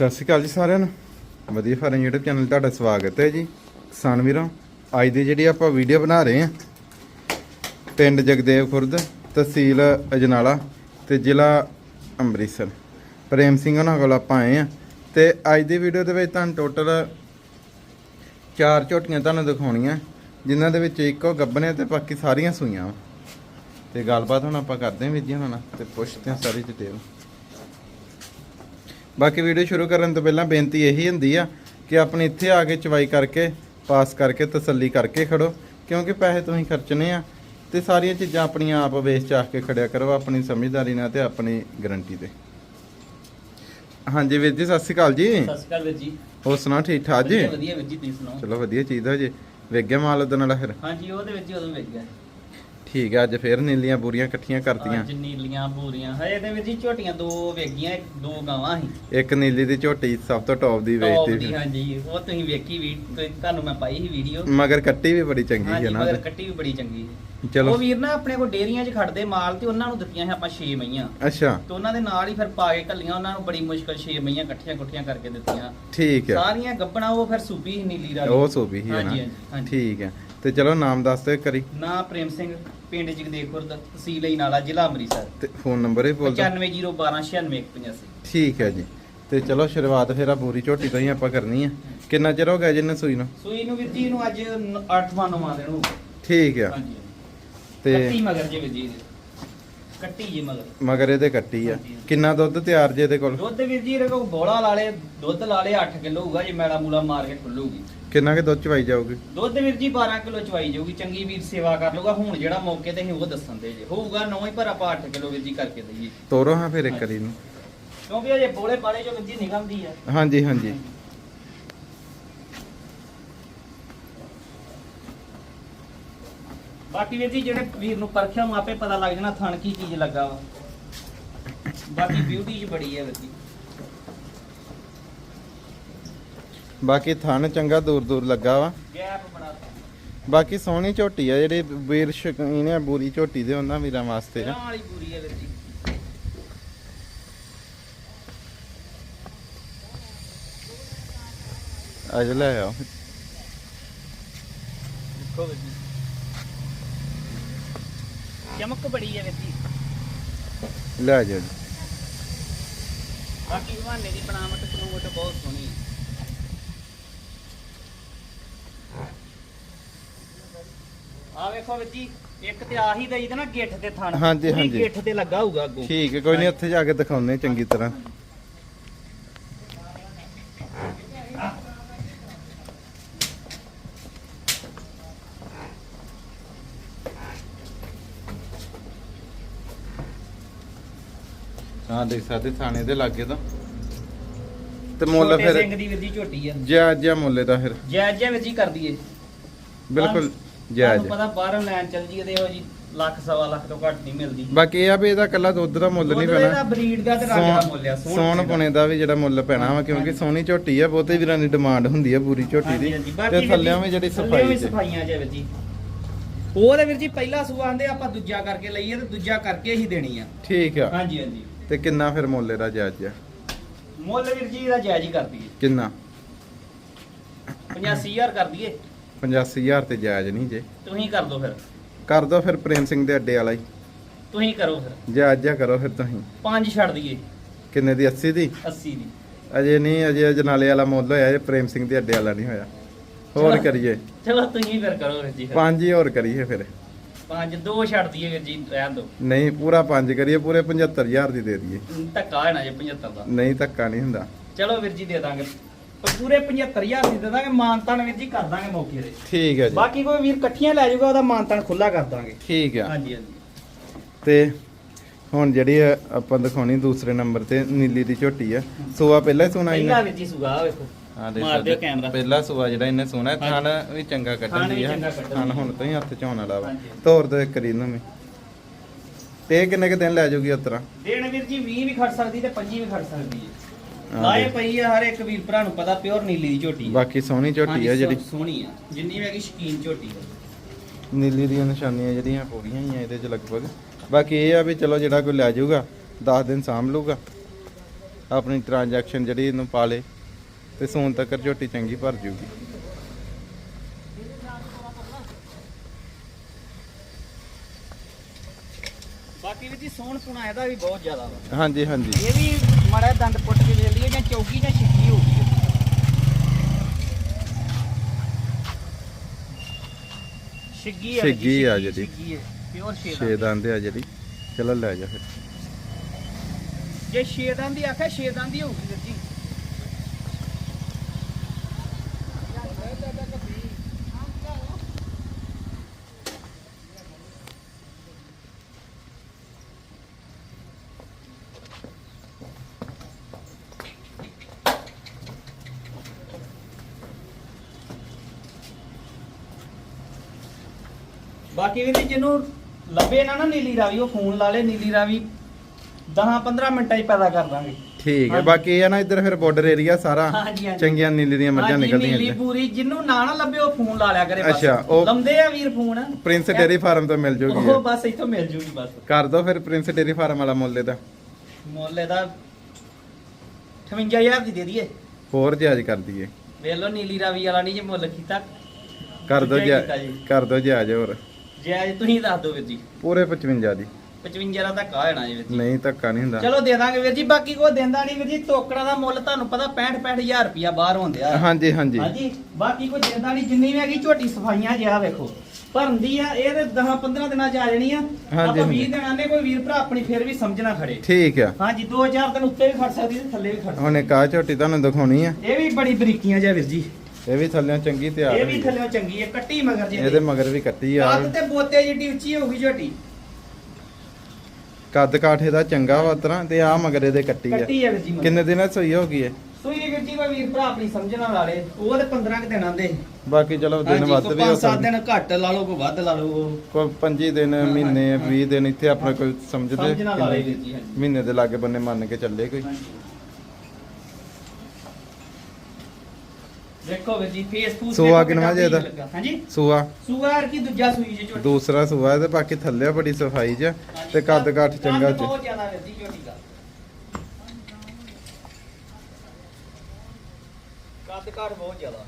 ਸਤਿ ਸ਼੍ਰੀ ਅਕਾਲ ਜੀ ਸਾਰਿਆਂ ਨੂੰ। ਵਧੀਆ ਫਾਰਮ YouTube ਚੈਨਲ ਤੁਹਾਡਾ ਸਵਾਗਤ ਹੈ ਜੀ। ਕਿਸਾਨ ਵੀਰੋ, ਅੱਜ ਦੀ ਜਿਹੜੀ ਆਪਾਂ ਵੀਡੀਓ ਬਣਾ ਰਹੇ ਹਾਂ, ਪਿੰਡ ਜਗਦੇਵ ਖੁਰਦ, ਤਹਿਸੀਲ ਅਜਨਾਲਾ ਤੇ ਜ਼ਿਲ੍ਹਾ ਅੰਮ੍ਰਿਤਸਰ। ਪ੍ਰੇਮ ਸਿੰਘ ਉਹਨਾਂ ਕੋਲ ਆਪਾਂ ਆਏ ਆ ਤੇ ਅੱਜ ਦੀ ਵੀਡੀਓ ਦੇ ਵਿੱਚ ਤੁਹਾਨੂੰ ਟੋਟਲ ਚਾਰ ਝੋਟੀਆਂ ਤੁਹਾਨੂੰ ਦਿਖਾਉਣੀਆਂ, ਜਿਨ੍ਹਾਂ ਦੇ ਵਿੱਚ ਇੱਕੋ ਗੱਬਨੇ ਤੇ ਬਾਕੀ ਸਾਰੀਆਂ ਸੂਈਆਂ ਵਾਂ। ਤੇ ਗੱਲਬਾਤ ਹੁਣ ਆਪਾਂ ਕਰਦੇ ਹਾਂ ਵੀਰ ਜੀ ਉਹਨਾਂ ਨਾਲ ਤੇ ਪੁੱਛਦੇ ਹਾਂ ਸਾਰੀ ਡਿਟੇਲ ਬਾਕੀ ਵੀਡੀਓ ਸ਼ੁਰੂ ਕਰਨ ਤੋਂ ਪਹਿਲਾਂ ਬੇਨਤੀ ਇਹੀ ਹੁੰਦੀ ਆ ਕਿ ਆਪਣੇ ਇੱਥੇ ਆ ਕੇ ਚਵਾਈ ਕਰਕੇ ਪਾਸ ਕਰਕੇ ਤਸੱਲੀ ਕਰਕੇ ਖੜੋ ਕਿਉਂਕਿ ਪੈਸੇ ਤੁਸੀਂ ਖਰਚਣੇ ਆ ਤੇ ਸਾਰੀਆਂ ਚੀਜ਼ਾਂ ਆਪਣੀਆਂ ਆਪ ਵੇਚ ਚਾਹ ਕੇ ਖੜਿਆ ਕਰੋ ਆਪਣੀ ਸਮਝਦਾਰੀ ਨਾਲ ਤੇ ਆਪਣੀ ਗਾਰੰਟੀ ਤੇ। ਹਾਂਜੀ ਵੀਰ ਜੀ ਸਤਿ ਸ਼੍ਰੀ ਅਕਾਲ ਜੀ। ਸਤਿ ਸ਼੍ਰੀ ਅਕਾਲ ਵੀਰ ਜੀ। ਹੋਰ ਸੁਣਾ ਠੀਕ ਠਾਕ ਜੀ? ਵਧੀਆ ਵੀਰ ਜੀ ਤੁਸੀਂ ਸੁਣਾਓ? ਚਲੋ ਵਧੀਆ ਚੀਜ਼ ਹੋ ਜੇ। ਵੇਖ ਗਿਆ ਮਾਲ ਉਹਦੇ ਨਾਲ ਫਿਰ ਹਾਂਜੀ ਉਹਦੇ ਵਿੱਚ ਹੀ ਉਦੋਂ ਗਿਆ। ਠੀਕ ਆ ਅੱਜ ਫੇਰ ਨੀਲੀਆਂ ਬੂਰੀਆਂ ਇਕੱਠੀਆਂ ਕਰਤੀਆਂ। ਅੱਜ ਨੀਲੀਆਂ ਬੂਰੀਆਂ ਹਏ ਇਹਦੇ ਵਿੱਚ ਹੀ ਝੋਟੀਆਂ ਦੋ ਵੇਗੀਆਂ ਇੱਕ ਦੋ ਗਾਵਾਂ ਸੀ। ਇੱਕ ਨੀਲੀ ਦੀ ਝੋਟੀ ਸਭ ਤੋਂ ਟੌਪ ਦੀ ਵੇਚਤੀ ਦੀ ਹਾਂਜੀ ਉਹ ਤੁਸੀਂ ਵੇਖੀ ਵੀ ਤੁਹਾਨੂੰ ਮੈਂ ਪਾਈ ਸੀ ਵੀਡੀਓ। ਮਗਰ ਕੱਟੀ ਵੀ ਬੜੀ ਚੰਗੀ ਹੈ ਨਾ ਮਗਰ। ਕੱਟੀ ਵੀ ਬੜੀ ਚੰਗੀ ਸੀ। ਚਲੋ। ਉਹ ਵੀਰ ਨਾ ਆਪਣੇ ਕੋਲ ਡੇਰੀਆਂ 'ਚ ਖੜਦੇ ਮਾਲ ਤੇ ਉਹਨਾਂ ਨੂੰ ਦਿੱਤੀਆਂ ਸੀ ਆਪਾਂ 6 ਮਈਆਂ। ਅੱਛਾ। ਤੇ ਉਹਨਾਂ ਦੇ ਨਾਲ ਹੀ ਫਿਰ ਪਾ ਕੇ ਕੱਲੀਆਂ ਉਹਨਾਂ ਨੂੰ ਬੜੀ ਮੁਸ਼ਕਲ 6 ਮਈਆਂ ਇਕੱਠੀਆਂ ਇਕੱਠੀਆਂ ਕਰਕੇ ਦਿੱਤੀਆਂ। ਠੀਕ ਹੈ ਸਾਰੀਆਂ ਗੱਬਣਾ ਉਹ ਫਿਰ ਸੂਪੀ ਸੀ ਨੀਲੀ ਰਾਣੀ। ਉਹ ਸੋਭੀ ਹੀ ਹੈ ਨਾ। ਹਾਂਜੀ, ਹਾਂਜੀ, ਹਾਂਜੀ। ਠੀਕ ਹੈ ਤੇ ਚਲੋ ਨਾਮ ਦੱਸ ਦਿਓ ਇੱਕ ਵਾਰੀ। ਨਾ ਪ੍ਰੇਮ ਸਿੰਘ ਪਿੰਡ ਜਗਦੇਵਪੁਰ ਦਾ ਤਹਿਸੀਲ ਹੀ ਨਾਲਾ ਜ਼ਿਲ੍ਹਾ ਅੰਮ੍ਰਿਤਸਰ। ਤੇ ਫੋਨ ਨੰਬਰ ਵੀ ਬੋਲ ਦਿਓ। 9501296185 ਠੀਕ ਹੈ ਜੀ। ਤੇ ਚਲੋ ਸ਼ੁਰੂਆਤ ਫਿਰ ਆ ਬੂਰੀ ਝੋਟੀ ਤੋਂ ਹੀ ਆਪਾਂ ਕਰਨੀ ਹੈ ਕਿੰਨਾ ਚਿਰ ਹੋ ਗਿਆ ਜਿੰਨੇ ਸੂਈ ਨੂੰ? ਸੂਈ ਨੂੰ ਵੀਰ ਜੀ ਨੂੰ ਅੱਜ 8ਵਾਂ 9ਵਾਂ ਦਿਨ ਹੋ ਗਿਆ। ਠੀਕ ਆ। ਹਾਂਜੀ। ਤੇ ਕੱਟੀ ਮਗਰ ਜੇ ਵੀਰ ਜੀ ਇਹਦੇ। ਕੱਟੀ ਜੀ ਮਗਰ। ਮਗਰ ਇਹਦੇ ਕੱਟੀ ਆ। ਹਾਂਜੀ। ਕਿੰਨਾ ਦੁੱਧ ਤਿਆਰ ਜੇ ਇਹਦੇ ਕੋਲ? ਦੁੱਧ ਵੀਰ ਜੀ ਕੋਲ ਬੋਲਾ ਲਾਲੇ ਦੁੱਧ ਲਾਲੇ 8 ਕਿਲੋ ਹੋਊਗਾ ਜੇ ਮੈਲਾ ਮੂਲਾ ਮਾਰ ਕੇ ਖੁੱਲੂਗੀ। ਕਿੰਨਾ ਕੇ ਦੁੱਧ ਚਵਾਈ ਜਾਊਗੀ? ਦੁੱਧ ਵੀਰ ਜੀ 12 ਕਿਲੋ ਚਵਾਈ ਜਾਊਗੀ ਚੰਗੀ ਵੀਰ ਸੇਵਾ ਕਰ ਲਊਗਾ ਹੁਣ ਜਿਹੜਾ ਮੌਕੇ ਤੇ ਅਸੀਂ ਉਹ ਦੱਸਣ ਦੇ ਜੇ। ਹੋਊਗਾ ਨੌ ਹੀ ਪਰ ਆਪਾਂ 8 ਕਿਲੋ ਵੀਰ ਜੀ ਕਰਕੇ ਦਈਏ। ਤੋਰੋ ਹਾਂ ਫਿਰ ਇੱਕ ਵਾਰੀ ਨੂੰ ਕਿਉਂਕਿ ਅਜੇ ਬੋਲੇ ਬਾਲੇ ਚੋਂ ਵੀਰ ਜੀ ਨਿਕਲਦੀ ਆ। ਹਾਂਜੀ ਹਾਂਜੀ। ਬਾਕੀ ਵੀਰ ਜੀ ਜਿਹੜੇ ਵੀਰ ਨੂੰ ਪਰਖਿਆ ਆਪੇ ਪਤਾ ਲੱਗ ਜਾਣਾ ਥਣ ਕੀ ਚੀਜ਼ ਲੱਗਾ ਵਾ। ਬਾਕੀ ਬਿਊਟੀ ਚ ਬੜੀ ਹੈ ਵੀਰ ਜੀ। ਬਾਕੀ ਥਣ ਚੰਗਾ ਦੂਰ ਦੂਰ ਲੱਗਾ ਵਾ। ਗੈਪ ਬੜਾ ਬਾਕੀ ਸੋਹਣੀ ਝੋਟੀ ਆ ਜਿਹੜੇ ਵੀਰ ਸ਼ਕੀਨ ਆ ਬੂਰੀ ਝੋਟੀ ਦੇ ਉਹਨਾਂ ਵੀਰਾਂ ਵਾਸਤੇ ਆ। ਵਾਲੀ ਵੀਰ ਜੀ। ਅੱਜ ਲੈ ਆਓ। ਦੇਖੋ ਵੀਰ ਜੀ। ਚਮਕ ਬੜੀ ਹੈ ਵੀਰ ਜੀ। ਲੈ ਜਾਓ। ਜੀ ਬਾਕੀ ਬਹਾਨੇ ਦੀ ਬਣਾਵਟ ਕਨੂਵਟ ਬਹੁਤ ਸੋਹਣੀ ਹੈ ਆ ਵੇਖੋ ਵੀਰ ਜੀ ਇੱਕ ਤੇ ਆਹੀ ਦਈ ਤੇ ਨਾ ਗਿੱਠ ਤੇ ਥਣ। ਹਾਂਜੀ, ਪੂਰੀ ਹਾਂਜੀ। ਗਿੱਠ ਤੇ ਲੱਗਾ ਹੋਊਗਾ ਅੱਗੋਂ। ਠੀਕ ਹੈ ਕੋਈ ਨਹੀਂ ਉੱਥੇ ਜਾ ਕੇ ਦਿਖਾਉਂਦੇ ਚੰਗੀ ਤਰ੍ਹਾਂ। ਹਾਂ ਦੇਖ ਸਕਦੇ ਥਾਣੇ ਦੇ ਲਾਗੇ ਤਾਂ। ਤੇ ਮੁੱਲ ਛੋਟੇ ਫਿਰ ਸਿੰਘ ਦੀ ਵੀਰ ਜੀ ਝੋਟੀ ਆ। ਮੁੱਲ ਦਾ ਫਿਰ। ਵੀਰ ਜੀ ਕਰ ਦਈਏ। ਬਿਲਕੁਲ। ਜਾਇਜ਼ ਤੁਹਾਨੂੰ ਪਤਾ ਬਾਹਰੋਂ ਲੈਣ ਚੱਲ ਜੀ ਇਹਦੇ ਹੋ ਜੀ ਲੱਖ ਸਵਾ ਲੱਖ ਤੋਂ ਘੱਟ ਨਹੀਂ ਮਿਲਦੀ। ਬਾਕੀ ਇਹ ਆ ਵੀ ਇਹਦਾ ਕੱਲਾ ਦੁੱਧ ਦਾ ਮੁੱਲ ਨਹੀਂ ਦੁੱਧ ਇਹਦਾ ਪੈਣਾ ਬਰੀਡ ਦਾ ਤੇ ਰੰਗ ਦਾ ਮੁੱਲ ਆ ਸੋਨ ਪੁਣੇ ਦਾ। ਪੁਣੇ ਦਾ ਵੀ ਜਿਹੜਾ ਮੁੱਲ ਪੈਣਾ ਵਾ ਕਿਉਂਕਿ। ਸੋਹਣੀ ਝੋਟੀ ਆ ਬਹੁਤੇ ਵੀਰਾਂ ਦੀ ਡਿਮਾਂਡ ਹੁੰਦੀ ਆ ਪੂਰੀ ਝੋਟੀ ਹਾਂਜੀ, ਦੀ ਹਾਂਜੀ। ਤੇ ਥੱਲਿਆਂ ਵੀ ਜਿਹੜੀ ਵੀ ਸਫ਼ਾਈ ਚ ਸਫਾਈਆਂ ਜੇ ਵੀਰ ਜੀ। ਵੀਰ ਜੀ ਪਹਿਲਾ ਸੂਆ ਆਂਦੇ ਆਪਾਂ ਦੂਜਾ ਕਰਕੇ ਲਈਏ ਤੇ ਦੂਜਾ ਕਰਕੇ ਹੀ ਦੇਣੀ ਆ। ਠੀਕ ਆ। ਹਾਂਜੀ ਹਾਂਜੀ। ਤੇ ਕਿੰਨਾ ਫਿਰ ਮੁੱਲ ਇਹਦਾ ਜਾਇਜ਼ ਆ? ਮੁੱਲ ਵੀਰ ਜੀ ਇਹਦਾ ਜਾਇਜ਼ ਹੀ ਕਰ ਦਈਏ। ਕਿੰਨਾ? 85000 ਕਰ ਦਈਏ। 85000 ਤੇ ਜਾਇਜ਼ ਨਹੀਂ ਜੇ। ਤੁਸੀਂ ਕਰ ਦਿਓ ਫਿਰ। ਕਰ ਦੋ ਫਿਰ ਪ੍ਰੇਮ ਸਿੰਘ ਦੇ ਅੱਡੇ ਵਾਲਾ ਹੀ। ਤੁਸੀਂ ਕਰੋ ਫਿਰ। ਜਾਇਜ਼ ਜਿਹਾ ਕਰੋ ਫਿਰ ਤੁਸੀਂ। ਪੰਜ ਛੱਡ ਦਈਏ। ਕਿੰਨੇ ਦੀ? 80 ਦੀ? 80 ਦੀ। ਅਜੇ ਨਹੀਂ ਅਜੇ ਜਨਾਲੇ ਵਾਲਾ ਮੁੱਲ ਹੋਇਆ ਜੇ ਪ੍ਰੇਮ ਸਿੰਘ ਦੇ ਅੱਡੇ ਵਾਲਾ ਨਹੀਂ ਹੋਇਆ। ਹੋਰ ਚਲੋ। ਕਰੀਏ। ਚਲੋ ਤੁਸੀਂ ਫਿਰ ਕਰੋ ਵੀਰ ਜੀ ਫਿਰ। ਪੰਜ ਹੀ ਹੋਰ ਕਰੀਏ ਫਿਰ। ਪੰਜ ਦੋ ਛੱਡ ਦਈਏ ਵੀਰ ਜੀ ਰਹਿਣ ਦਿਓ ਨਹੀਂ ਪੂਰਾ ਪੰਜ ਕਰੀਏ ਪੂਰੇ 75000 ਦੀ ਦੇ ਦਈਏ। ਧੱਕਾ ਹੈ ਨਾ ਜੇ 75 ਦਾ। ਨਹੀਂ ਧੱਕਾ ਨਹੀਂ ਹੁੰਦਾ। ਚਲੋ ਵੀਰ ਜੀ ਦੇ ਦਾਂਗੇ। ਪਰ ਪੂਰੇ 75000 ਦੀ ਦੇ ਦਾਂਗੇ ਮਾਨਤਾਨ ਵੀਰ ਜੀ ਕਰ ਦਾਂਗੇ ਮੌਕੇ ਤੇ। ਠੀਕ ਹੈ ਜੀ। ਬਾਕੀ ਕੋਈ ਵੀਰ ਇਕੱਠੀਆਂ ਲੈ ਜਾਊਗਾ ਉਹਦਾ ਮਾਨਤਾਨ ਖੁੱਲਾ ਕਰ ਦਾਂਗੇ। ਠੀਕ ਆ। ਹਾਂਜੀ ਹਾਂਜੀ। ਤੇ ਹੁਣ ਜਿਹੜੀ ਆ ਆਪਾਂ ਦਿਖਾਉਣੀ ਦੂਸਰੇ ਨੰਬਰ ਤੇ ਨੀਲੀ ਦੀ ਝੋਟੀ ਆ। ਸੂਆ ਪਹਿਲਾਂ ਹੀ ਸੁਣਾ ਪਹਿਲਾ ਇਹਨੇ ਵੀਰ ਜੀ ਸੁਗਾ ਵੇਖੋ। ਹਾਂ ਦੇਖ ਮਾਰ। ਦਿਓ ਕੈਮਰਾ। ਪਹਿਲਾ ਸੂਆ ਜਿਹੜਾ ਇਹਨੇ ਸੁਣਾ ਥਣ ਵੀ ਚੰਗਾ ਕੱਢਣ ਥਣ ਦੀ ਆ। ਚੰਗਾ ਕੱਢਣ ਥਣ ਦੀ। ਹੁਣ ਤੋਂ ਹੀ ਹੱਥ ਚ ਆਉਣ ਵਾਲਾ ਵਾ। ਹਾਂਜੀ। ਤੋਰ ਦੋ ਇੱਕ ਰੀ ਨੂੰ ਵੀ। ਤੇ ਇਹ ਕਿੰਨੇ ਕੁ ਦਿਨ ਲੈ ਜਾਊਗੀ ਉਤਰਾ ਦੇਣ ਵੀਰ ਜੀ 20 ਵੀ ਖੜ ਸਕਦੀ ਤੇ 25 ਵੀ ਖੜ ਸਕਦੀ ਹਾਂ। ਲਾਏ। ਪਈ ਆ ਹਰ ਇੱਕ ਵੀਰ ਭਰਾ ਨੂੰ ਪਤਾ ਪਿਓਰ ਨੀਲੀ ਦੀ ਝੋਟੀ। ਬਾਕੀ ਸੋਹਣੀ ਝੋਟੀ ਆ ਜਿਹੜੀ। ਸੋਹਣੀ ਆ। ਜਿੰਨੀ ਵੀ ਹੈਗੀ ਸ਼ਕੀਨ ਝੋਟੀ ਹੈ ਨੀਲੀ ਦੀਆਂ ਨਿਸ਼ਾਨੀਆਂ ਜਿਹੜੀਆਂ ਪੂਰੀਆਂ ਹੀ ਆ ਇਹਦੇ ਚ ਲਗਭਗ। ਬਾਕੀ ਇਹ ਆ ਵੀ ਚਲੋ ਜਿਹੜਾ ਕੋਈ ਲੈ ਜਾਊਗਾ 10 ਦਿਨ ਸਾਂਭ ਲਊਗਾ। ਆਪਣੀ ਟ੍ਰਾਂਜੈਕਸ਼ਨ ਜਿਹੜੀ ਇਹਨੂੰ ਪਾ ਲੇ ਤੇ ਸੂਨ ਤੱਕ ਝੋਟੀ ਚੰਗੀ ਭਰ ਜੂਗੀ। ਬਾਕੀ ਵੀ ਜੀ ਸੋਹਣ ਪੁਣਾ ਇਹਦਾ ਵੀ ਬਹੁਤ ਜ਼ਿਆਦਾ ਵਾ। ਹਾਂਜੀ ਹਾਂਜੀ। ਇਹ ਵੀ ਮਾੜਾ ਦੰਦ ਪੁੱਟ ਕੇ ਦੇ ਲਈਏ ਜਾਂ ਚੌਕੀ ਜਾਂ ਛਿੱਕੀ ਹੋ ਗਈ ਛਿੱਗੀ ਆ ਛਿੱਗੀ ਆ ਜਿਹੜੀ। ਪਿਓਰ ਛੇ ਦੰਦ। ਆ ਜਿਹੜੀ। ਚਲੋ ਲੈ ਜਾ ਫਿਰ। ਜੇ ਸ਼ੇਦਾਂ ਦੀ ਆਖਿਆ ਸ਼ੇਦਾਂ ਦੀ ਹੋਊਗੀ ਜੀ। ਵੀ ਜਿਹਨੂੰ ਲੱਭੇ ਨਾ ਨਾ ਨੀਲੀ ਰਾਵੀ ਉਹ ਫੋਨ ਲਾ ਲੇ ਨੀਲੀ ਰਾਵੀ 10-15 ਮਿੰਟਾਂ 'ਚ ਪੈਦਾ ਕਰ ਦਾਂਗੇ। ਠੀਕ ਹੈ ਹਾਂਜੀ। ਬਾਕੀ ਇਹ ਆ ਨਾ ਇੱਧਰ ਫਿਰ ਬਾਰਡਰ ਏਰੀਆ ਸਾਰਾ ਹਾਂਜੀ, ਹਾਂਜੀ। ਚੰਗੀਆਂ ਨੀਲੀ ਦੀਆਂ ਮੱਝਾਂ ਹਾਂਜੀ, ਨਿਕਲਦੀਆਂ ਨੀਲੀ ਇੱਧਰ। ਪੂਰੀ ਜਿਹਨੂੰ ਨਾ ਨਾ ਲੱਭੇ ਉਹ ਫੋਨ ਲਾ ਲਿਆ ਕਰੇ ਬਸ। ਅੱਛਾ, ਉਹ- ਲੰਦੇ ਆ ਵੀਰ ਫੋਨ। ਪ੍ਰਿੰਸ ਡੇਰੀ ਫਾਰਮ ਤੋਂ ਮਿਲ ਜੂਗੀ ਉਹ। ਬਸ ਇੱਥੋਂ ਮਿਲ ਜੂਗੀ ਬਸ। ਕਰ ਦੋ ਫਿਰ ਪ੍ਰਿੰਸ ਡੇਰੀ ਫਾਰਮ ਵਾਲਾ ਮੁੱਲ ਇਹਦਾ। ਮੁੱਲ ਇਹਦਾ 58000 ਦੀ ਦੇ ਦਈਏ। ਹੋਰ ਜਾਇਜ਼ ਕਰ ਦਈਏ। ਵੇਖ ਲਓ ਨੀਲੀ ਰਾਵੀ ਵਾਲਾ ਨਹੀਂ ਜੇ ਮੁੱਲ ਕੀਤਾ। ਕਰ ਦੋ ਦੂਜਾ ਹੀ ਜੀ। ਕਰ ਦੋ ਜਾਇਜ਼ ਹੋਰ। ਜੇ ਤੁਸੀਂ ਦੱਸ ਦਿਓ ਵੀਰ ਜੀ। ਪੂਰੇ 55 ਦੀ। 55 ਦਾ ਧੱਕਾ ਹੋਣਾ ਜੀ ਵੀਰ ਜੀ। ਨਹੀਂ ਧੱਕਾ ਨਹੀਂ ਹੁੰਦਾ। ਚਲੋ ਦੇ ਦਾਂਗੇ ਵੀਰ ਜੀ ਬਾਕੀ ਕੋਈ ਦਿੰਦਾ ਨਹੀਂ ਵੀਰ ਜੀ ਟੋਕਰਾਂ ਦਾ ਮੁੱਲ ਤੁਹਾਨੂੰ ਪਤਾ 65 65000 ਰੁਪਿਆ ਬਾਹਰ ਹੁੰਦੇ ਆ ਹਾਂਜੀ ਹਾਂਜੀ। ਹਾਂਜੀ ਬਾਕੀ ਕੋਈ ਦਿੰਦਾ ਨਹੀਂ ਜਿੰਨੀ ਵੀ ਹੈਗੀ ਝੋਟੀ ਸਫਾਈਆਂ ਜਿਆ ਵੇਖੋ। ਭਰਨਦੀ ਆ ਇਹ ਤੇ 10 15 ਦਿਨਾਂ ਚ ਆ ਜਾਣੀ ਆ। ਆਪਾਂ ਹਾਂਜੀ। 20 ਦਿਨਾਂ ਨੇ ਕੋਈ ਵੀਰ ਭਰਾ ਆਪਣੀ ਫਿਰ ਵੀ ਸਮਝਣਾ ਖੜੇ। ਠੀਕ ਆ। ਹਾਂਜੀ 2000 ਦਿਨ ਉੱਤੇ ਵੀ ਖੜ ਸਕਦੀ ਤੇ ਥੱਲੇ ਵੀ ਖੜ ਸਕਦੀ। ਹੁਣ ਇੱਕ ਆਹ ਝੋਟੀ ਤੁਹਾਨੂੰ ਦਿਖਾਉਣੀ ਆ? ਇਹ ਵੀ ਬੜੀ ਬਰੀਕੀਆਂ ਜਿਹਾ ਵੀਰ ਜੀ। ਇਹ ਵੀ ਥੱਲੇ ਚੰਗੀ ਤਿਆਰ ਇਹ ਹੋਈ ਵੀ। ਥੱਲੇ ਚੰਗੀ ਹੈ ਕੱਟੀ ਮਗਰ ਜੀ ਇਹਦੇ ਮਗਰ ਵੀ ਕੱਟੀ ਆ। ਕੱਦ ਤੇ ਬੋਤੇ ਜਿੱਡੀ ਉੱਚੀ ਹੋਊਗੀ ਝੋਟੀ ਕੱਦ ਕਾਠੇ ਦਾ ਚੰਗਾ ਵਾ ਤਰ੍ਹਾਂ ਤੇ ਆ ਮਗਰ ਇਹਦੇ ਕੱਟੀ ਆ। ਕੱਟੀ ਹੈ ਵੀਰ ਜੀ ਮਗਰ। ਕਿੰਨੇ ਦਿਨਾਂ 'ਚ ਸੂਈ ਹੋ ਗਈ ਹੈ ਸੂਈ ਵੀਰ ਜੀ ਕੋਈ ਵੀਰ ਭਰਾ ਆਪਣੀ ਸਮਝਣ ਵਾਲੇ ਉਹ ਤੇ 15 ਕੁ ਦਿਨਾਂ ਦੇ। ਬਾਕੀ ਚਲੋ ਦਿਨ ਵੱਧ ਵੀ ਹੋ 5-7 ਸਕਦੇ। ਦਿਨ ਘੱਟ ਲਾ ਲਓ ਕੋਈ ਵੱਧ ਲਾ ਲਓ। ਕੋਈ 25 ਦਿਨ ਮਹੀਨੇ 20 ਦਿਨ ਇੱਥੇ ਆਪਣਾ ਕੋਈ ਸਮਝਦੇ ਸਮਝਣਾ ਲਾ ਲਈ ਕਿੰਨੇ ਵੀਰ ਜੀ ਹਾਂਜੀ। ਮਹੀਨੇ ਦੇ ਲਾਗੇ ਬੰਨੇ ਮੰਨ ਕੇ ਚੱਲੇ ਕੋਈ। ਦੇਖੋ ਵੀਰ ਜੀ ਫੇਸ ਫੂਸ ਸੂਆ ਦੇਖੋ ਕਿੰਨਵਾਂ ਜੀ ਕਿੱਡਾ ਇਹਦਾ? ਲੱਗਾ। ਹਾਂਜੀ? ਸੂਆ। ਸੂਆ ਯਾਰ ਕੀ ਦੂਜਾ ਸੂਈ ਜੇ ਝੋਟੀ। ਦੂਸਰਾ ਸੂਆ ਤੇ ਬਾਕੀ ਥੱਲੇ ਬੜੀ ਸਫ਼ਾਈ 'ਚ ਤੇ ਕੱਦ ਕਾਠ ਚੰਗਾ ਕੱਦ ਚ ਬਹੁਤ ਜ਼ਿਆਦਾ ਵੀਰ ਜੀ ਝੋਟੀ ਦਾ। ਕੱਦ ਕਾਠ ਬਹੁਤ ਜ਼ਿਆਦਾ।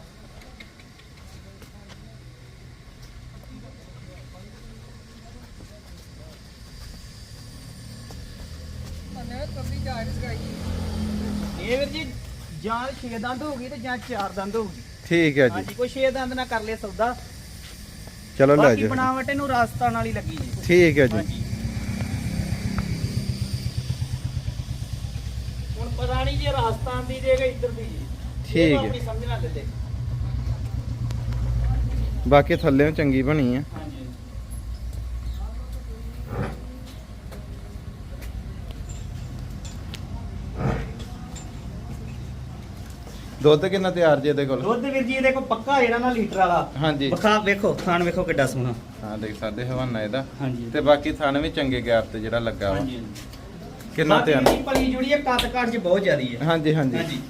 ਇਹ ਵੀਰ ਜੀ ਜਾਂ 6 ਦੰਦ ਹੋਊਗੀ ਤੇ ਜਾਂ 4 ਦੰਦ ਹੋਊਗੀ ਠੀਕ ਹੈ ਜੀ। ਹਾਂਜੀ ਕੋਈ 6 ਦੰਦ ਨਾ ਕਰ ਲਿਆ ਸੌਦਾ। ਚਲੋ ਲੈ ਬਾਕੀ ਜਾਓ। ਬਣਾਵਟ ਇਹਨੂੰ ਰਾਜਸਥਾਨ ਵਾਲੀ ਲੱਗੀ ਜੀ। ਠੀਕ ਹੈ ਜੀ। ਹਾਂਜੀ। ਹੁਣ ਪਤਾ ਨਹੀਂ ਜੇ ਰਾਜਸਥਾਨ ਦੀ ਜੇ ਕਿ ਇੱਧਰ ਦੀ ਜੀ। ਠੀਕ ਇਹ ਹੈ। ਆਪਣੀ ਬਾਕੀ ਥੱਲੇ ਚੰਗੀ ਬਣੀ ਆ। ਦੁੱਧ ਕਿੰਨਾ ਤਿਆਰ ਜੀ ਇਹਦੇ ਕੋਲ? ਦੁੱਧ ਵੀਰ ਜੀ ਇਹਦੇ ਪੱਕਾ ਜਿਹੜਾ ਨਾ ਲੀਟਰ ਵਾਲਾ। ਹਾਂਜੀ। ਬਖਾ ਵੇਖੋ ਖਾਣ ਵੇਖੋ ਕਿੱਡਾ ਸੋਹਣਾ। ਹਾਂ ਦੇਖ ਸਕਦੇ ਹਵਾਨਾ ਇਹਦਾ। ਹਾਂਜੀ। ਤੇ ਬਾਕੀ ਥਣ ਵੀ ਚੰਗੇ ਗੈਪ ਤੇ ਜਿਹੜਾ ਲੱਗਾ ਵਾ। ਹਾਂਜੀ ਕਿੰਨਾ ਬਾਕੀ ਤਿਆਰ? ਜੀ ਪਲੀ ਜੁੜੀ ਹੈ ਕੱਦ ਕਾਠ ਚ ਬਹੁਤ ਜ਼ਿਆਦੀ ਹੈ। ਹਾਂਜੀ ਹਾਂਜੀ। ਹਾਂਜੀ।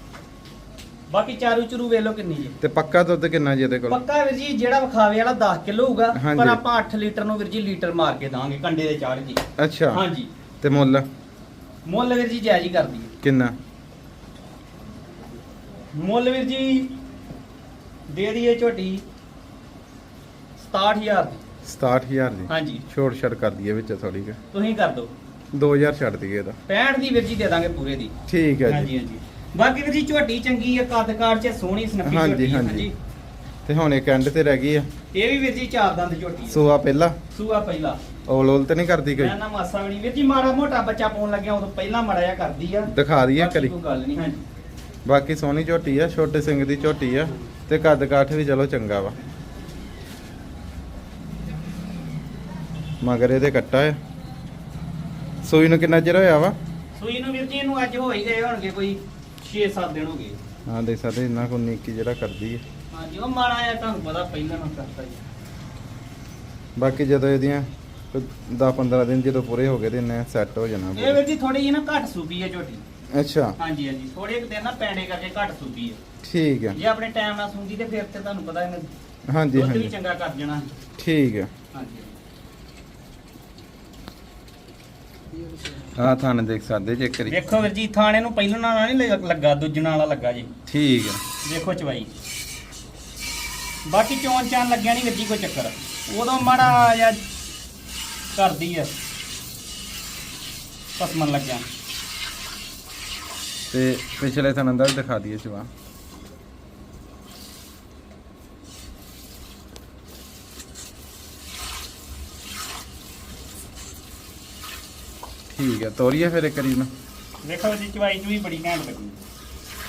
ਬਾਕੀ ਚਾਰੂ ਚਰੂ ਵੇਖ ਲਓ ਕਿੰਨੀ ਜੀ। ਤੇ ਪੱਕਾ ਦੁੱਧ ਕਿੰਨਾ ਜੀ ਇਹਦੇ ਕੋਲ? ਪੱਕਾ ਵੀਰ ਜੀ ਜਿਹੜਾ ਵਿਖਾਵੇ ਵਾਲਾ 10 ਕਿਲੋ ਹੋਊਗਾ ਹਾਂਜੀ। ਪਰ ਆਪਾਂ 8 ਲੀਟਰ ਨੂੰ ਵੀਰ ਜੀ ਲੀਟਰ ਮਾਰ ਕੇ ਦਾਂਗੇ ਕੰਡੇ ਦੇ ਚਾੜ ਜੀ। ਅੱਛਾ। ਹਾਂਜੀ। ਤੇ ਮੁੱਲ? ਮੁੱਲ ਵੀਰ ਜੀ ਜਾਇਜ਼ ਹੀ ਕਰਦੀ ਹੈ। ਕਿੰਨਾ? ਮੁੱਲ ਵੀਰ ਜੀ ਦੇ ਦਈਏ ਝੋਟੀ 67000 ਦੀ। 67000 ਦੀ? ਹਾਂਜੀ। ਛੋਟ ਛੜ ਕਰ ਦਈਏ ਵਿੱਚ ਥੋੜੀ ਕਿ। ਤੁਸੀਂ ਕਰ ਦਿਓ। 2000 ਛੱਡ ਦਈਏ ਇਹਦਾ। 65 ਦੀ ਵੀਰ ਜੀ ਦੇ ਦਾਂਗੇ ਪੂਰੇ ਦੀ। ਠੀਕ ਹੈ ਜੀ। ਹਾਂਜੀ ਹਾਂਜੀ। ਬਾਕੀ ਵੀਰ ਜੀ ਝੋਟੀ ਚੰਗੀ ਹੈ ਕੱਦ ਕਾਠ ਚ ਸੋਹਣੀ ਸੁਨੱਖੀ ਹਾਂਜੀ, ਝੋਟੀ ਹਾਂਜੀ। ਤੇ ਹੁਣ ਇੱਕ ਐਂਡ ਤੇ ਰਹਿ ਗਈ ਆ। ਇਹ ਵੀ ਵੀਰ ਜੀ ਚਾਰ ਦੰਦ ਝੋਟੀ ਸੂਆ ਪਹਿਲਾ? ਸੂਆ ਪਹਿਲਾ। ਔਲ ਔਲ ਤੇ ਨਹੀਂ ਕਰਦੀ ਕੋਈ? ਨਾ ਮਾਸਾ ਵੀ ਨਹੀਂ। ਵੀਰ ਜੀ ਮਾੜਾ ਮੋਟਾ ਬੱਚਾ ਪਾਉਣ ਲੱਗਿਆ ਉਦੋਂ ਪਹਿਲਾਂ ਮੜਾ ਜਿਹਾ ਕਰਦੀ ਆ। ਦਿਖਾ ਦਈਏ ਕਰੀ ਕੋਈ ਗੱਲ ਨਹੀਂ ਹਾਂਜੀ। ਬਾਕੀ ਸੋਹਣੀ ਝੋਟੀ ਆ ਛੋਟੇ ਸਿੰਘ ਦੀ ਝੋਟੀ ਆ ਤੇ ਕੱਦ ਕਾਠ ਵੀ ਚਲੋ ਚੰਗਾ ਵਾ। ਮਗਰ ਇਹਦੇ ਕੱਟਾ ਆ। ਸੂਈ ਨੂੰ ਕਿੰਨਾ ਚਿਰ ਹੋਇਆ ਵਾ? ਸੂਈ ਨੂੰ ਵੀਰ ਜੀ ਇਹਨੂੰ ਅੱਜ ਹੋ ਹੀ ਗਏ ਹੋਣਗੇ ਕੋਈ 6-7 ਦਿਨ ਹੋ ਗਏ। ਹਾਂ ਦੇਖ ਸਕਦੇ ਇੰਨਾ ਕੋ ਨੀਕੀ ਜਿਹੜਾ ਕਰਦੀ ਹੈ ਹਾਂਜੀ ਉਹ ਮਾੜਾ ਜਿਹਾ ਤੁਹਾਨੂੰ ਪਤਾ ਪਹਿਲਾਂ ਨਾ ਕਰਤਾ ਜੀ। ਬਾਕੀ ਜਦੋਂ ਇਹਦੀਆਂ 10 15 ਦਿਨ ਜਦੋਂ ਪੂਰੇ ਹੋ ਗਏ ਤੇ ਇਹਨੇ ਸੈੱਟ ਹੋ ਜਾਣਾ ਇਹ। ਵੀਰ ਜੀ ਥੋੜੀ ਜਿਹੀ ਨਾ ਘੱਟ ਸੂਪੀ ਹੈ ਝੋਟੀ। ਅੱਛਾ। ਹਾਂਜੀ ਹਾਂਜੀ। ਥੋੜੇ ਕੁ ਦਿਨ ਨਾ ਪੈਂਡੇ ਕਰਕੇ ਘੱਟ ਸੂਪੀ ਹੈ ਠੀਕ ਹੈ ਜੇ ਆਪਣੇ ਟਾਈਮ ਨਾਲ ਸੂੰਦੀ ਤੇ ਫਿਰ ਤੇ ਤੁਹਾਨੂੰ ਪਤਾ ਇਹਨੇ ਹਾਂਜੀ ਦੁੱਧ ਵੀ ਹਾਂਜੀ। ਚੰਗਾ ਕਰ ਜਾਣਾ। ਠੀਕ ਹੈ ਹਾਂਜੀ। ਆਹ ਥਾਣੇ ਦੇਖ ਸਕਦੇ ਜੇ ਕਰੀ ਵੇਖੋ ਵੀਰ ਜੀ ਥਾਣੇ ਨੂੰ ਪਹਿਲਾਂ ਨਾਲ ਨਹੀਂ ਲੱਗ- ਲੱਗਾ ਦੂਜੇ ਨਾਲ ਵਾਲਾ ਲੱਗਾ ਜੀ। ਠੀਕ ਆ। ਵੇਖੋ ਚਵਾਈ। ਬਾਕੀ ਚੋਣ ਚਾਨ ਲੱਗਿਆ ਨਹੀਂ ਵੀਰ ਜੀ ਕੋਈ ਚੱਕਰ। ਉਦੋਂ ਮਾੜਾ ਜਿਹਾ ਕਰਦੀ ਆ। ਪਸਮਨ ਲੱਗਿਆ। ਤੇ ਪਿਛਲੇ ਥਾਣੇ ਦਾ ਵੀ ਦਿਖਾ ਦਈਏ ਸਿਵਾ ਠੀਕ ਹੈ ਤੋਰੀਏ ਫਿਰ ਇੱਕ ਵਾਰੀ ਨੂੰ ਵੇਖੋ ਵੀਰ ਜੀ ਚਵਾਈ ਚ ਵੀ ਬੜੀ ਘੈਂਟ ਲੱਗੀ।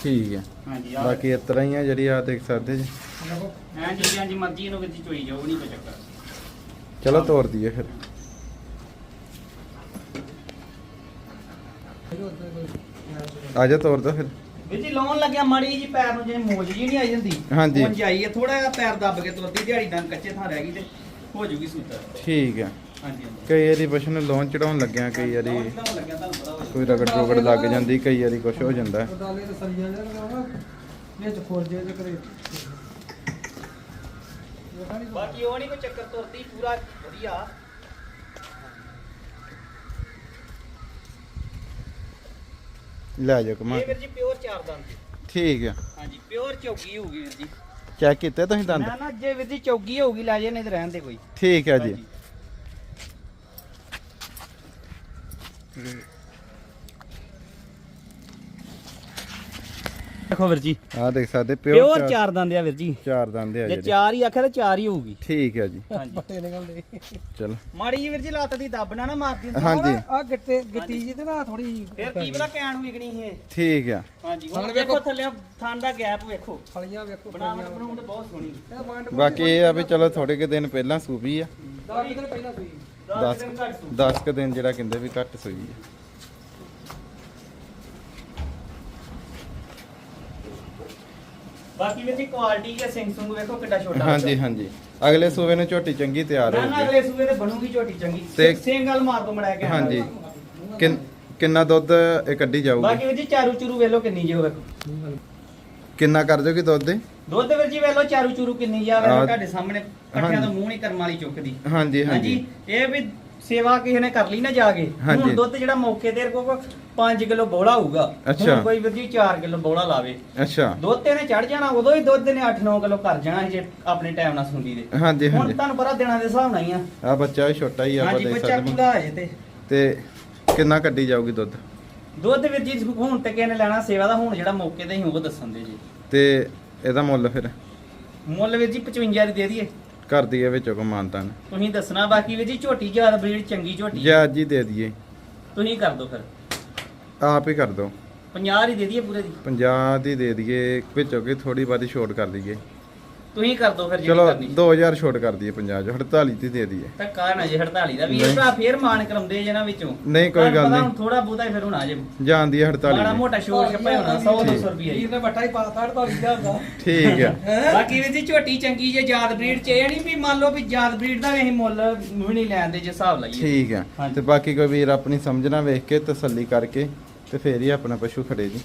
ਠੀਕ ਹੈ। ਹਾਂਜੀ ਆ ਬਾਕੀ ਇਸ ਤਰ੍ਹਾਂ ਹੀ ਆ ਜਿਹੜੀ ਆ ਦੇਖ ਸਕਦੇ ਜੀ। ਐਂ ਜਿਹੜੀ ਹਾਂਜੀ ਮਰਜ਼ੀ ਇਹਨੂੰ ਜੀ ਚੋਈ ਜਾਓ ਨਹੀਂ ਕੋਈ ਚੱਕਰ। ਚਲੋ ਤੋਰ ਦਈਏ ਫਿਰ। ਆ ਜਾ ਤੋਰ ਦੋ ਫਿਰ। ਵੀਰ ਜੀ ਲਾਉਣ ਲੱਗਿਆ ਮਾੜੀ ਜੀ ਪੈਰ ਨੂੰ ਜਿਵੇਂ ਮੋਜ ਜੀ ਨਹੀਂ ਆਈ ਜਾਂਦੀ ਹਾਂਜੀ। ਉਂਝ ਆਈ ਹੈ ਥੋੜਾ ਜਿਹਾ ਪੈਰ ਦੱਬ ਕੇ ਤੁਰਦੀ ਦਿਹਾੜੀ ਡੰਗ ਕੱਚੇ ਥਾਂ ਰਹਿ ਗਈ ਤੇ ਹੋ ਜੂਗੀ ਸੂਤਰ। ਠੀਕ ਹੈ ਹਾਂਜੀ ਹਾਂਜੀ। ਕਈ ਵਾਰੀ ਪਸ਼ੂ ਨੂੰ ਲੋਨ ਚੜਾਉਣ ਲੱਗਿਆ ਕਈ ਵਾਰੀ ਲੱਗਿਆ ਤੁਹਾਨੂੰ ਪਤਾ ਕੋਈ ਰਗੜ ਰੋਗੜ ਲੱਗ ਜਾਂਦੀ ਕਈ ਵਾਰੀ ਕੁਝ ਹੋ ਜਾਂਦਾ। ਦਾਲੇ ਤੇ ਸਰੀਆਂ ਦੇ ਨਾ ਵਿੱਚ ਖੋਰਜੇ ਤੇ ਕਰੇ ਬਾਕੀ ਉਹ ਨਹੀਂ ਕੋਈ ਚੱਕਰ ਤੁਰਦੀ ਪੂਰਾ ਵਧੀਆ। ਲੈ ਜਾ ਕਮਾ ਇਹ ਵੀਰ ਜੀ ਪਿਓਰ ਚਾਰ ਦੰਦ। ਠੀਕ ਹੈ ਹਾਂਜੀ ਪਿਓਰ ਚੌਗੀ ਹੋਊਗੀ ਵੀਰ ਜੀ। ਚੈੱਕ ਕੀਤੇ ਤੁਸੀਂ ਦੰਦ? ਮੈਂ ਨਾ ਜੇ ਵੀਰ ਜੀ ਚੌਗੀ ਹੋਊਗੀ ਲੈ ਜੇ ਨਹੀਂ ਤੇ ਰਹਿਣ ਦੇ ਕੋਈ। ਠੀਕ ਹੈ ਜੀ। ਦੇਖੋ ਵੀਰ ਜੀ। ਆ ਦੇਖ ਸਕਦੇ ਪਿਓਰ ਪਿਓਰ ਚਾਰ ਦੰਦ ਆ ਵੀਰ ਜੀ। ਚਾਰ ਦੰਦ ਆ ਜੇ ਚਾਰ ਹੀ ਆਖਿਆ ਤਾਂ ਚਾਰ ਹੀ ਹੋਊਗੀ। ਠੀਕ ਹੈ ਜੀ। ਹਾਂਜੀ। ਪੱਟੇ ਨਿਕਲਦੇ। ਚਲੋ। ਮਾੜੀ ਜੀ ਵੀਰ ਜੀ ਲੱਤ ਦੀ ਦੱਬ ਨਾ ਨਾ ਮਾਰਦੀ। ਹਾਂਜੀ। ਆ ਗਿੱਟੇ ਗਿੱਟੀ ਜੀ ਤੇ ਨਾ ਥੋੜੀ ਫਿਰ ਕੀ ਪਤਾ ਕੈਣ ਵਿਗਣੀ ਇਹ। ਠੀਕ ਆ। ਹਾਂਜੀ ਹੁਣ ਹੁਣ ਵੇਖੋ। ਥੱਲੇ ਥਾਂ ਦਾ ਗੈਪ ਵੇਖੋ। ਫਲੀਆਂ ਵੇਖੋ ਬਣਾਵਟ ਬਣਾਉਣ ਤੇ ਬਹੁਤ ਸੋਹਣੀ ਬਾਕੀ ਇਹ ਆ ਵੀ ਚਲੋ ਥੋੜੇ ਕੁ ਦਿਨ ਪਹਿਲਾਂ ਸੂਬੀ ਆ। 10 ਦਿਨ ਪਹਿਲਾਂ ਸੂਈ। 10 10 ਦਿਨ ਘੱਟ ਸੂ 10 ਕੁ ਦਿਨ ਜਿਹੜਾ ਕਹਿੰਦੇ ਵੀ ਘੱਟ ਸੂਈ ਆ। ਬਾਕੀ ਜੀ ਕੁਆਲਿਟੀ ਜਾਂ ਸਿੰਘ ਸੁੰਗ ਵੇਖੋ ਕਿੱਡਾ ਛੋਟਾ ਹਾਂਜੀ ਹਾਂਜੀ। ਅਗਲੇ ਸੂਬੇ ਨੂੰ ਝੋਟੀ ਚੰਗੀ ਤਿਆਰ ਨਾ ਨਾ ਹੋਊਗੀ। ਅਗਲੇ ਸੂਏ ਤੇ ਬਣੂਗੀ ਝੋਟੀ ਚੰਗੀ। ਤੇ- ਸਿੰਘ ਗੱਲ ਮਾਰ ਦੋ ਮੜਾ ਕੇ ਹਾਂਜੀ। ਕਿੰਨ- ਕਿੰਨਾ ਦੁੱਧ ਇਹ ਕੱਢੀ ਜਾਊਗੀ? ਬਾਕੀ ਵੀਰ ਜੀ ਚਾਰੂ ਚੂਰੂ ਵੇਲੋ ਕਿੰਨੀ ਜੇ ਵੇਖੋ ਕਿੰਨਾ ਕਰ ਦੋਗੇ ਦੁੱਧ ਦੇ ਦੁੱਧ ਵੀਰ ਜੀ ਵੇਲੋ ਚਾਰੂ ਚੂਰੂ ਕਿੰਨੀ ਜਾ ਆ- ਵੇਲੋ ਤੁਹਾਡੇ ਸਾਹਮਣੇ ਪੱਠਿਆਂ। ਦਾ ਮੂੰਹ ਨਹੀਂ ਕਰਮ ਵਾਲੀ ਚੁੱਕਦੀ। ਹਾਂਜੀ। ਹਾਂਜੀ। ਇਹ ਵੀ ਸੇਵਾ ਕਿਸੇ ਨੇ ਕਰ ਲਈ ਨਾ ਜਾ ਕੇ ਹਾਂਜੀ। ਹੁਣ ਦੁੱਧ ਜਿਹੜਾ ਮੌਕੇ ਤੇ ਕੋ 5 ਕਿਲੋ ਬੋਲਾ ਹੋਊਗਾ। ਅੱਛਾ। ਹੁਣ ਕੋਈ ਵੀਰ ਜੀ 4 ਕਿਲੋ ਬੋਲਾ ਲਾਵੇ। ਅੱਛਾ। ਦੁੱਧ ਤੇ ਨੇ ਚੜ ਜਾਣਾ ਉਦੋਂ ਹੀ ਦੁੱਧ ਨੇ 8-9 ਕਿਲੋ ਕਰ ਜਾਣਾ ਸੀ ਜੇ ਆਪਣੇ ਟਾਈਮ ਨਾਲ ਸੁੰਦੀ ਦੇ। ਹਾਂਜੀ ਹੁਣ ਹਾਂਜੀ। ਤੁਹਾਨੂੰ ਪਤਾ ਦਿਨਾਂ ਦੇ ਹਿਸਾਬ ਨਾਲ ਹੀ ਆ। ਆ ਬੱਚਾ ਵੀ ਛੋਟਾ ਹੀ ਆ ਆਪਾਂ ਹਾਂਜੀ ਦੇਖ ਬੱਚਾ ਸਕਦੇ ਹੈ। ਤੇ। ਤੇ ਕਿੰਨਾ ਕੱਢੀ ਜਾਊਗੀ ਦੁੱਧ? ਦੁੱਧ ਵੀਰ ਜੀ ਹੁਣ ਤੇ ਕਿਸੇ ਨੇ ਲੈਣਾ ਸੇਵਾ ਦਾ ਹੁਣ ਜਿਹੜਾ ਮੌਕੇ ਤੇ ਹੀ ਉਹ ਦੱਸਣ ਦੇ ਜੀ। ਤੇ ਇਹਦਾ ਮੁੱਲ ਫਿਰ? ਮੁੱਲ ਵੀਰ ਜੀ 55 ਦੀ ਦੇ ਦਈਏ ਕਰ ਦਈਏ ਵਿੱਚੋਂ ਕੋ ਮਾਨਤਾ ਨੇ। ਤੁਸੀਂ ਦੱਸਣਾ ਬਾਕੀ ਵੀਰ ਜੀ ਝੋਟੀ ਜ਼ਿਆਦਾ ਬਰੀਡ ਚੰਗੀ ਝੋਟੀ ਜਾਂ ਅੱਜ ਹੀ ਦੇ ਦਈਏ। ਤੁਸੀਂ ਕਰ ਦਿਓ ਫਿਰ। ਆਪ ਹੀ ਕਰ ਦੋ। 50 ਦੀ ਦੇ ਦਈਏ ਪੂਰੇ ਦੀ? 50 ਦੀ ਦੇ ਦਈਏ ਵਿੱਚੋਂ ਕਿ ਥੋੜੀ ਬਾਦੀ ਛੋਟ ਕਰ ਦਈਏ ਤੁਸੀਂ ਕਰ ਦਿਓ ਫਿਰ ਜਿਹੜੀ ਚਲੋ ਕਰਨੀ। 2000 ਛੋਟ ਕਰ ਦਈਏ 50 ਚੋਂ। 48 ਦੀ ਦੇ ਦਈਏ। ਧੱਕਾ ਨਾ ਜੇ 48 ਦਾ? ਵੀ। ਇਹ ਭਰਾ ਫੇਰ ਮਾਨ ਕਰਾਉਂਦੇ ਜੇ ਨਾ ਵਿੱਚੋਂ। ਨਹੀਂ ਕੋਈ ਗੱਲ ਨਹੀਂ। ਥੋੜਾ ਹੀ ਫਿਰ ਹੋਣਾ ਜੇ। ਜਾਂਦੀ ਹੈ 48 ਮਾੜਾ ਦੀ। ਮੋਟਾ ਸ਼ੋਰ ਛੱਪਾ ਹੋਣਾ 100 200 ਰੁਪਏ ਵੀਰ ਨੇ ਬੱਟਾ ਹੀ ਪਾਤਾ 48000 ਦਾ। ਠੀਕ ਆ। ਬਾਕੀ ਵੀ ਜੀ ਝੋਟੀ ਚੰਗੀ ਜੇ ਯਾਦ ਬਰੀਡ ਚ ਇਹ ਨਹੀਂ ਵੀ ਮੰਨ ਲਓ ਵੀ ਯਾਦ ਬਰੀਡ ਦਾ ਵੀ ਅਸੀਂ ਮੁੱਲ ਵੀ ਨਹੀਂ ਲੈਣ ਦੇ ਜੇ ਹਿਸਾਬ ਲਾਈਏ। ਠੀਕ ਆ। ਹਾਂਜੀ। ਤੇ ਬਾਕੀ ਕੋਈ ਵੀਰ ਆਪਣੀ ਸਮਝਣਾ ਵੇਖ ਕੇ ਤਸੱਲੀ ਕਰਕੇ ਤੇ ਫੇਰ ਹੀ ਆਪਣਾ ਪਸ਼ੂ ਖੜੇ ਜੀ।